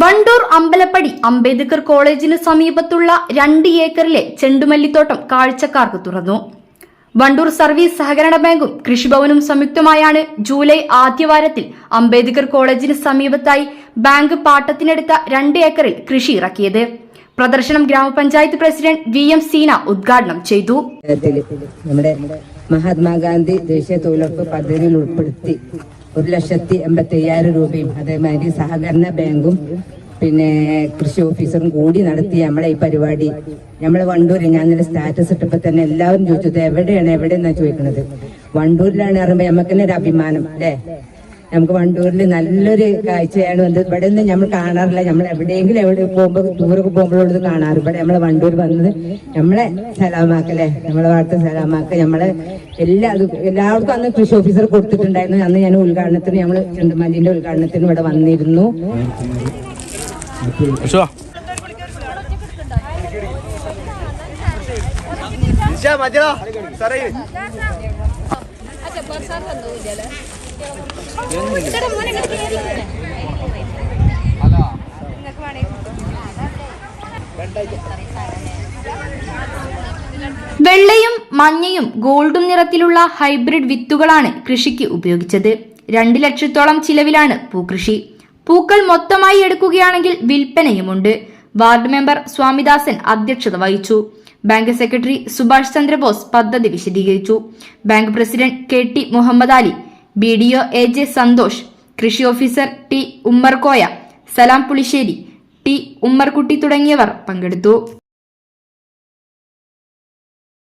വണ്ടൂർ അമ്പലപ്പടി അംബേദ്കർ കോളേജിന് സമീപത്തുള്ള രണ്ട് ഏക്കറിലെ ചെണ്ടുമല്ലിത്തോട്ടം കാഴ്ചക്കാർക്ക് തുറന്നു. വണ്ടൂർ സർവീസ് സഹകരണ ബാങ്കും കൃഷിഭവനും സംയുക്തമായാണ് ജൂലൈ ആദ്യവാരത്തിൽ അംബേദ്കർ കോളേജിന് സമീപത്തായി ബാങ്ക് പാട്ടത്തിനെടുത്ത രണ്ട് ഏക്കറിൽ കൃഷി ഇറക്കിയത്. പ്രദർശനം ഗ്രാമപഞ്ചായത്ത് പ്രസിഡന്റ് വി എം സീന ഉദ്ഘാടനം ചെയ്തു. നമ്മുടെ മഹാത്മാഗാന്ധി ദേശീയ തൊഴിലുറപ്പ് പദ്ധതിയിൽ ഉൾപ്പെടുത്തി ഒരു ലക്ഷത്തി എൺപത്തി അയ്യായിരം രൂപയും അതേമാതിരി സഹകരണ ബാങ്കും പിന്നെ കൃഷി ഓഫീസറും കൂടി നടത്തി നമ്മളെ ഈ പരിപാടി. നമ്മളെ വണ്ടൂർ ഞാൻ ഇന്നലെ സ്റ്റാറ്റസ് ഇട്ടപ്പോ തന്നെ എല്ലാവരും ചോദിച്ചത് എവിടെയാണ്? എവിടെയെന്നാ ചോദിക്കുന്നത് വണ്ടൂരിലാണ് പറയുമ്പോ നമുക്ക് തന്നെ ഒരു അഭിമാനം അല്ലേ? നമുക്ക് വണ്ടൂരിൽ നല്ലൊരു കാഴ്ചയാണ്. വന്നത് ഇവിടെ നിന്ന് നമ്മൾ കാണാറില്ല. നമ്മൾ എവിടെയെങ്കിലും എവിടെ പോകുമ്പോൾ ടൂറൊക്കെ പോകുമ്പോഴുള്ളത് കാണാറ്. ഇവിടെ നമ്മളെ വണ്ടൂർ വന്നത് നമ്മളെ സലാമാക്കല്ലേ നമ്മളെ വാർത്ത സലാമാക്ക. നമ്മളെ എല്ലാ എല്ലാവർക്കും അന്ന് കൃഷി ഓഫീസർ കൊടുത്തിട്ടുണ്ടായിരുന്നു. അന്ന് ഞാൻ ഉദ്ഘാടനത്തിന് നമ്മൾ ചെണ്ടുമല്ലിന്റെ ഉദ്ഘാടനത്തിന് ഇവിടെ വന്നിരുന്നു. വെള്ളയും മഞ്ഞയും ഗോൾഡും നിറത്തിലുള്ള ഹൈബ്രിഡ് വിത്തുകളാണ് കൃഷിക്ക് ഉപയോഗിച്ചത്. രണ്ട് ലക്ഷത്തോളം ചിലവിലാണ് പൂക്കൃഷി. പൂക്കൾ മൊത്തമായി എടുക്കുകയാണെങ്കിൽ വിൽപ്പനയുമുണ്ട്. വാർഡ് മെമ്പർ സ്വാമിദാസൻ അധ്യക്ഷത വഹിച്ചു. ബാങ്ക് സെക്രട്ടറി സുഭാഷ് ചന്ദ്രബോസ് പദ്ധതി വിശദീകരിച്ചു. Bank president K T Muhammad Ali B D O A J Santhosh കൃഷി officer T Ummerkoya Salam Pulissery T Ummerkutty തുടങ്ങിയവർ പങ്കെടുത്തു.